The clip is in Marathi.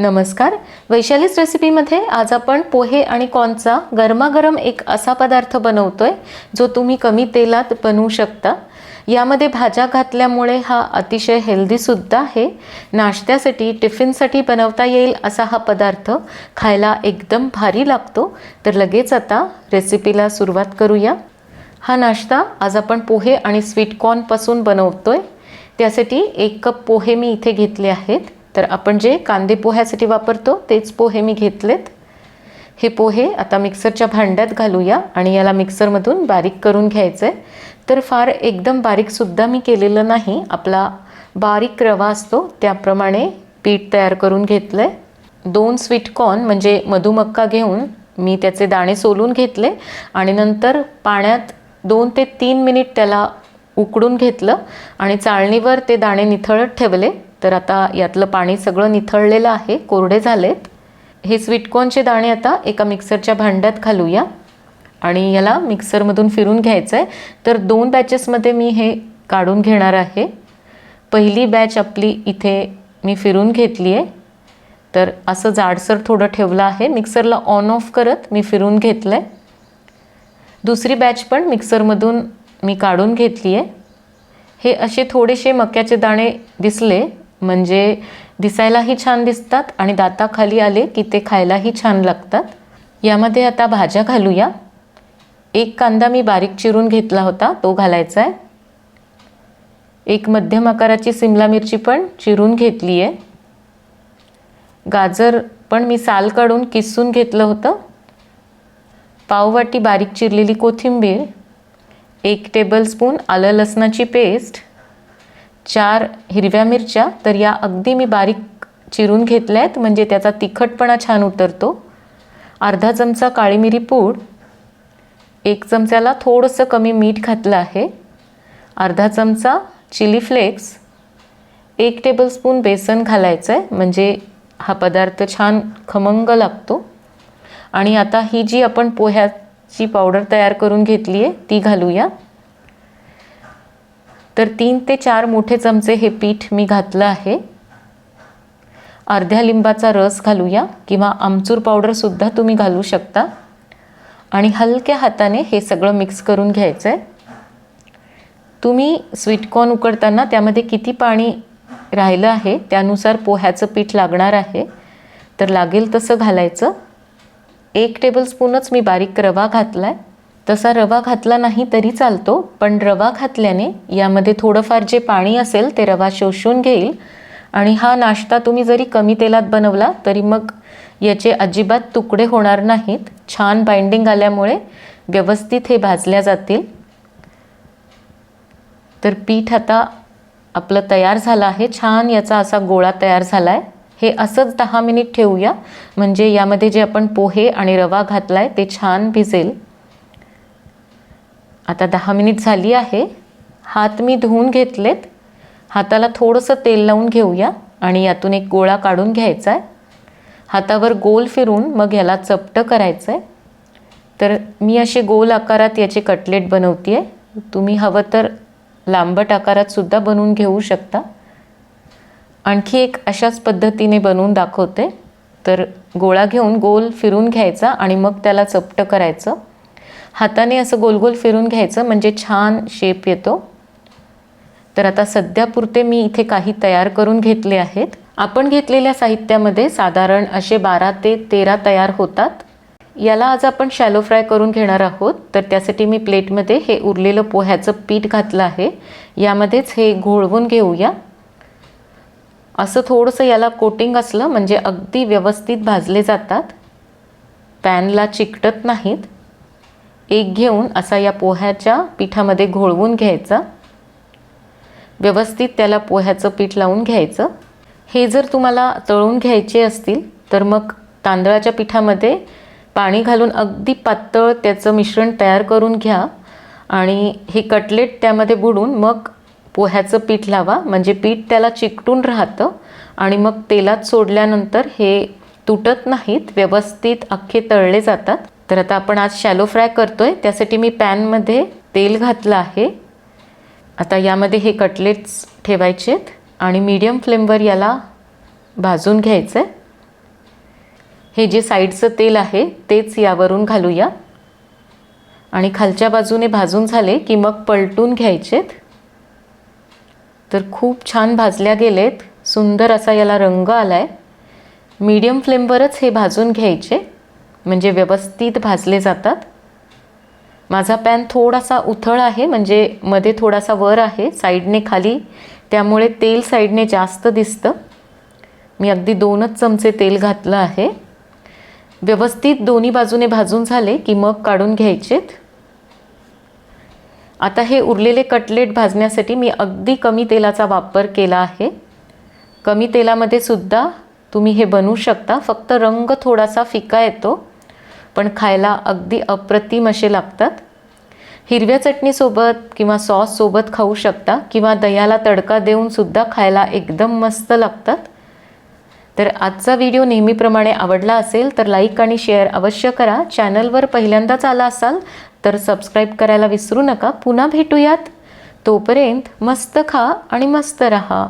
नमस्कार. वैशालीच रेसिपीमध्ये आज आपण पोहे आणि कॉर्नचा गरमागरम एक असा पदार्थ बनवतोय जो तुम्ही कमी तेलात बनवू शकता. यामध्ये भाज्या घातल्यामुळे हा अतिशय हेल्दीसुद्धा आहे. नाश्त्यासाठी टिफिनसाठी बनवता येईल असा हा पदार्थ खायला एकदम भारी लागतो. तर लगेच आता रेसिपीला सुरुवात करूया. हा नाश्ता आज आपण पोहे आणि स्वीट कॉर्नपासून बनवतोय. त्यासाठी एक कप पोहे मी इथे घेतले आहेत. तर आपण जे कांदे पोह्यासाठी वापरतो तेच पोहे मी घेतलेत. हे पोहे आता मिक्सरच्या भांड्यात घालूया आणि याला मिक्सरमधून बारीक करून घ्यायचं आहे तर फार एकदम बारीकसुद्धा मी केलेलं नाही. आपला बारीक रवा असतो त्याप्रमाणे पीठ तयार करून घेतलं आहे दोन स्वीट कॉर्न म्हणजे मधुमक्का घेऊन मी त्याचे दाणे सोलून घेतले आणि नंतर पाण्यात दोन ते तीन मिनिट त्याला उकडून घेतलं आणि चाळणीवर ते दाणे निथळत ठेवले. तर आता यातलं पाणी सगळं निथळलेलं आहे कोरडे झालेत. हे स्वीटकॉर्नचे दाणे आता एका मिक्सरच्या भांड्यात घालूया. आणि याला मिक्सरमधून फिरून घ्यायचं आहे तर दोन बॅचेसमध्ये मी हे काढून घेणार आहे. पहिली बॅच आपली इथे मी फिरून घेतली आहे तर असं जाडसर थोडं ठेवलं आहे. मिक्सरला ऑन ऑफ करत मी फिरून घेतलं आहे दुसरी बॅच पण मिक्सरमधून मी काढून घेतली आहे हे असे थोडेसे मक्याचे दाणे दिसले. म्हणजे दिसायलाही छान दिसतात आणि दाताखाली आले की ते खायलाही छान लागतात. यामध्ये आता भाज्या घालूया. एक कांदा मी बारीक चिरून घेतला होता तो घालायचा आहे एक मध्यम आकाराची सिमला मिरची पण चिरून घेतली आहे गाजर पण मी साल काढून किसून घेतलं होतं. पाववाटी बारीक चिरलेली कोथिंबीर एक टेबलस्पून आलं लसणाची पेस्ट चार हिरव्या मिरच्या तर या अगदी मी बारीक चिरून घेतल्या आहेत म्हणजे त्याचा तिखटपणा छान उतरतो. अर्धा चमचा काळी मिरी पूड एक चमच्याला थोडंसं कमी मीठ घातलं आहे. अर्धा चमचा चिली फ्लेक्स एक टेबलस्पून बेसन घालायचं आहे म्हणजे हा पदार्थ छान खमंग लागतो. आणि आता ही जी आपण पोह्याची पावडर तयार करून घेतली आहे ती घालूया. तर तीन ते चार मोठे चमचे हे पीठ मी घातलं आहे. अर्ध्या लिंबाचा रस घालूया किंवा आमचूर पावडरसुद्धा तुम्ही घालू शकता. आणि हलक्या हाताने हे सगळं मिक्स करून घ्यायचं आहे तुम्ही स्वीटकॉर्न उकडताना त्यामध्ये किती पाणी राहिलं आहे त्यानुसार पोह्याचं पीठ लागणार आहे. तर लागेल तसं घालायचं. एक टेबलस्पूनच मी बारीक रवा घातला आहे तसा रवा घातला नाही तरी चालतो पण रवा घातल्याने यामध्ये थोडंफार जे पाणी असेल ते रवा शोषून घेईल. आणि हा नाश्ता तुम्ही जरी कमी तेलात बनवला तरी मग याचे अजिबात तुकडे होणार नाहीत. छान बाइंडिंग आल्यामुळे व्यवस्थित हे भाजल्या जातील. तर पीठ आता आपलं तयार झालं आहे. छान याचा असा गोळा तयार झाला आहे हे असंच दहा मिनिट ठेवूया. म्हणजे यामध्ये जे आपण पोहे आणि रवा घातला आहे ते छान भिजेल. आता दहा मिनिट झाली आहे. हात मी धुवून घेतलेत. हाताला थोडंसं तेल लावून घेऊया आणि यातून एक गोळा काढून घ्यायचा आहे हातावर गोल फिरून मग याला चपटं करायचं आहे तर मी असे गोल आकारात याचे कटलेट बनवते आहे तुम्ही हवं तर लांबट आकारातसुद्धा बनवून घेऊ शकता. आणखी एक अशाच पद्धतीने बनवून दाखवते. तर गोळा घेऊन गोल फिरून घ्यायचा आणि मग त्याला चपटं करायचं. हाताने असं गोल गोल फिरून घ्यायचं म्हणजे छान शेप येतो. तर आता सध्यापुरते मी इथे काही तयार करून घेतले आहेत. आपण घेतलेल्या साहित्यामध्ये साधारण असे बारा ते तेरा तयार होतात. याला आज आपण शॅलो फ्राय करून घेणार आहोत. तर त्यासाठी मी प्लेटमध्ये हे उरलेलं पोह्याचं पीठ घातलं आहे. यामध्येच हे घोळवून घेऊया. असं थोडंसं याला कोटिंग असलं म्हणजे अगदी व्यवस्थित भाजले जातात. पॅनला चिकटत नाहीत. एक घेऊन असा या पोह्याच्या पिठामध्ये घोळवून घ्यायचा. व्यवस्थित त्याला पोह्याचं पीठ लावून घ्यायचं. हे जर तुम्हाला तळून घ्यायचे असतील तर मग तांदळाच्या पिठामध्ये पाणी घालून अगदी पातळ त्याचं मिश्रण तयार करून घ्या आणि हे कटलेट त्यामध्ये बुडून मग पोह्याचं पीठ लावा. म्हणजे पीठ त्याला चिकटून राहतं आणि मग तेलात सोडल्यानंतर हे तुटत नाहीत व्यवस्थित अख्खे तळले जातात. तर आता आपण आज शॅलो फ्राय करतो आहे त्यासाठी मी पॅनमध्ये तेल घातलं आहे. आता यामध्ये हे कटलेट्स आहेत आणि मीडियम फ्लेमवर याला भाजून घ्यायचं आहे हे जे साईडचं तेल आहे तेच यावरून घालूया. आणि खालच्या बाजूने भाजून झाले की मग पलटून घ्यायचेत तर खूप छान भाजल्या गेलेत. सुंदर असा याला रंग आला आहे मीडियम फ्लेमवरच हे भाजून घ्यायचे. म्हणजे व्यवस्थित भाजले जातात. माझा पॅन थोडासा उथळ आहे म्हणजे मध्ये थोडासा वर आहे साईडने खाली. त्यामुळे तेल साईडने जास्त दिसतं. मी अगदी दोनच चमचे तेल घातलं आहे. व्यवस्थित दोन्ही बाजूने भाजून झाले की मग काढून घ्यायचेत. आता हे उरलेले कटलेट भाजण्यासाठी मी अगदी कमी तेलाचा वापर केला आहे. कमी तेलामध्ये सुद्धा तुम्ही हे बनवू शकता. फक्त रंग थोडासा फिका येतो. पण खायला अगदी अप्रतिम असे लागतात. हिरव्या चटणीसोबत किंवा सॉससोबत खाऊ शकता किंवा दह्याला तडका देऊन सुद्धा खायला एकदम मस्त लागतात. तर आजचा व्हिडिओ नेहमीप्रमाणे आवडला असेल तर लाईक आणि शेअर अवश्य करा. चॅनलवर पहिल्यांदाच आला असाल तर सबस्क्राईब करायला विसरू नका. पुन्हा भेटूयात. तोपर्यंत मस्त खा आणि मस्त रहा.